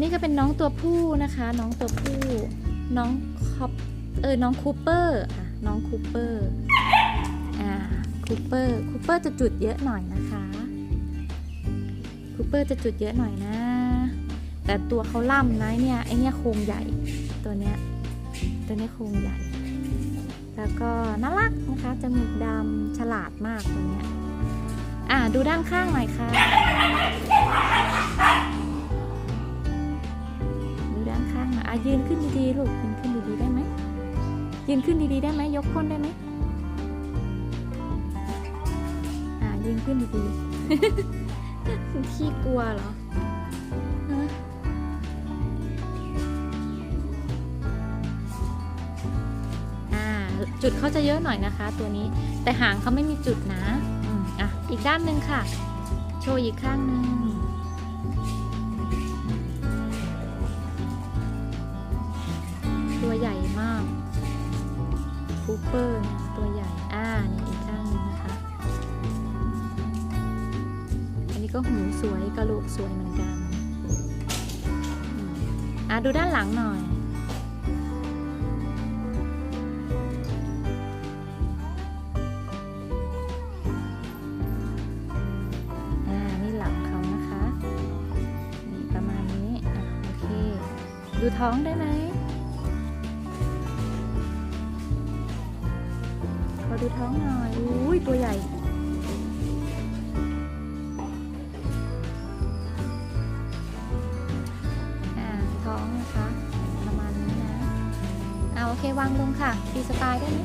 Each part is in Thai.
นี่ก็เป็นน้องตัวผู้นะคะ น้องตัวผู้ น้องคอปเออน้องคูเปอร์ค่ะน้องคูเปอร์อ่าคูเปอร์คูเปอร์จะจุดเยอะหน่อยนะคะคูเปอร์จะจุดเยอะหน่อยนะ แต่ตัวเขาล่ำนะเนี่ยไอเนี่ยโครงใหญ่ตัวเนี้ยตัวเนี้ยโครงใหญ่ แล้วก็น่ารักนะคะจมูกดำฉลาดมากตัวเนี้ยอ่าดูด้านข้างหน่อยค่ะ ด้านข้างหน่อยอะยืนขึ้นดีๆลูกยืนขึ้นดีๆได้ไหมยืนขึ้นดีๆได้ไหมยกก้นได้ไหมอ่ายืนขึ้นดีๆขี้กลัวเหรอฮะอ่าจุดเขาจะเยอะหน่อยนะคะ ตัวนี้แต่หางเขาไม่มีจุดนะอืมอะอีกด้านหนึ่งค่ะ โชว์อีกข้างหนึ่ง คูเปอร์ตัวใหญ่ อ่านี่อีกข้างหนึงนะคะ อันนี้ก็หูสวยกระโหลกสวยเหมือนกัน อะดูด้านหลังหน่อยอ่านี่หลังเขานะคะนี่ประมาณนี้อะโอเคดูท้องได้ไหม ดูท้องหน่อย อุ้ยตัวใหญ่ อ่า ท้องนะคะ ประมาณนี้นะ เอาโอเควางลงค่ะฟรีสไตล์ได้ไหม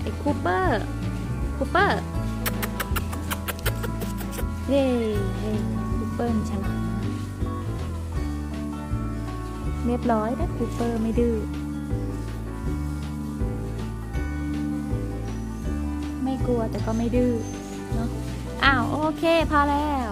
ไอ้คูเปอร์คูเปอร์ เย้เย้คูเปอร์มันฉลาดนะ เรียบร้อยนะคูเปอร์ไม่ดื้อไม่กลัวแต่ก็ไม่ดื้อเนาะอ้าวโอเคพอแล้ว